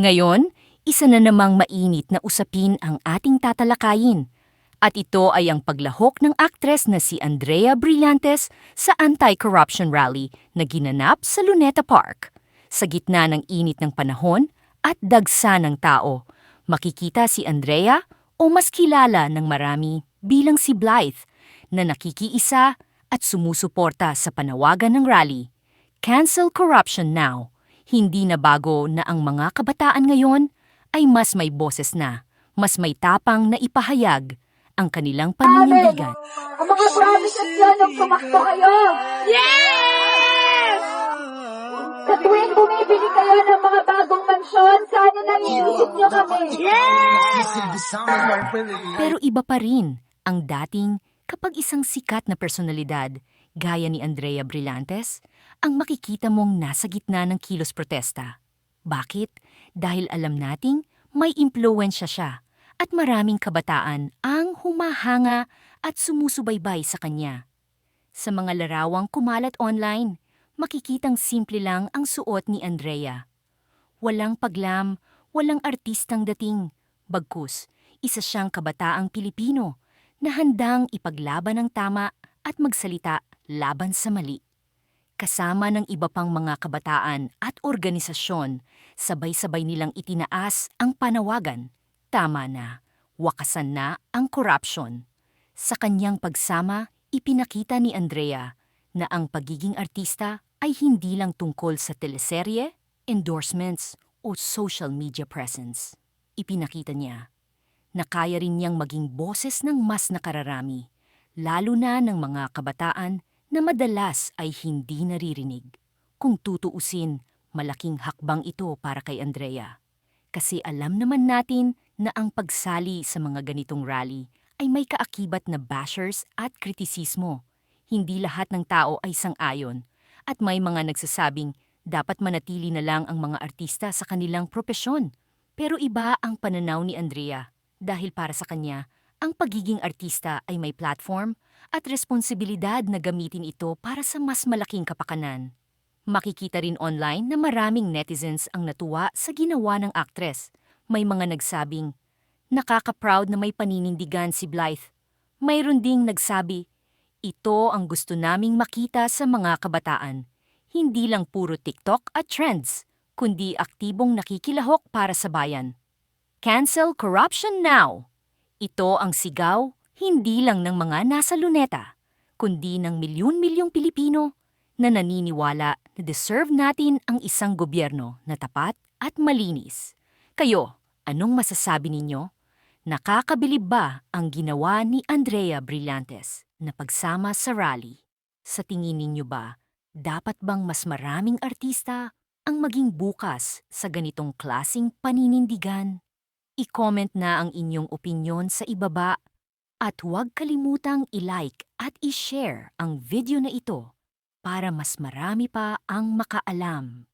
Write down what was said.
Ngayon, isa na namang mainit na usapin ang ating tatalakayin. At ito ay ang paglahok ng aktres na si Andrea Brillantes sa anti-corruption rally na ginanap sa Luneta Park. Sa gitna ng init ng panahon at dagsa ng tao, makikita si Andrea o mas kilala ng marami bilang si Blythe na nakikiisa at sumusuporta sa panawagan ng rally. Cancel corruption now. Hindi na bago na ang mga kabataan ngayon ay mas may boses na, mas may tapang na ipahayag ang kanilang paninindigan. Ang mga promises yan nung tumakbo kayo. Yes! Sa tuwing bumibili kayo ng mga bagong mansyon, sana nang iisip nyo kami. Yes! Pero iba pa rin ang dating kapag isang sikat na personalidad gaya ni Andrea Brillantes ang makikita mong nasa gitna ng kilos protesta. Bakit? Dahil alam nating may impluensya siya at maraming kabataan ang humahanga at sumusubaybay sa kanya. Sa mga larawang kumalat online, makikitang simple lang ang suot ni Andrea. Walang paglam, walang artistang dating. Bagkus, isa siyang kabataang Pilipino na handang ipaglaban ang tama at magsalita laban sa mali. Kasama ng iba pang mga kabataan at organisasyon, sabay-sabay nilang itinaas ang panawagan. Tama na, wakasan na ang korupsyon. Sa kanyang pagsama, ipinakita ni Andrea na ang pagiging artista ay hindi lang tungkol sa teleserye, endorsements o social media presence. Ipinakita niya na kaya rin niyang maging boses ng mas nakararami, lalo na ng mga kabataan na madalas ay hindi naririnig. Kung tutuusin, malaking hakbang ito para kay Andrea. Kasi alam naman natin na ang pagsali sa mga ganitong rally ay may kaakibat na bashers at kritisismo. Hindi lahat ng tao ay sang-ayon at may mga nagsasabing dapat manatili na lang ang mga artista sa kanilang propesyon. Pero iba ang pananaw ni Andrea dahil para sa kanya, ang pagiging artista ay may platform at responsibilidad na gamitin ito para sa mas malaking kapakanan. Makikita rin online na maraming netizens ang natuwa sa ginawa ng aktres. May mga nagsabing, nakaka-proud na may paninindigan si Blythe. Mayroon ding nagsabi, ito ang gusto naming makita sa mga kabataan. Hindi lang puro TikTok at trends, kundi aktibong nakikilahok para sa bayan. Cancel corruption now! Ito ang sigaw hindi lang ng mga nasa luneta, kundi ng milyon-milyong Pilipino na naniniwala na deserve natin ang isang gobyerno na tapat at malinis. Kayo, anong masasabi ninyo? Nakakabilib ba ang ginawa ni Andrea Brillantes na pagsama sa rally? Sa tingin ninyo ba, dapat bang mas maraming artista ang maging bukas sa ganitong klasing paninindigan? I-comment na ang inyong opinyon sa ibaba at huwag kalimutang i-like at i-share ang video na ito para mas marami pa ang makaalam.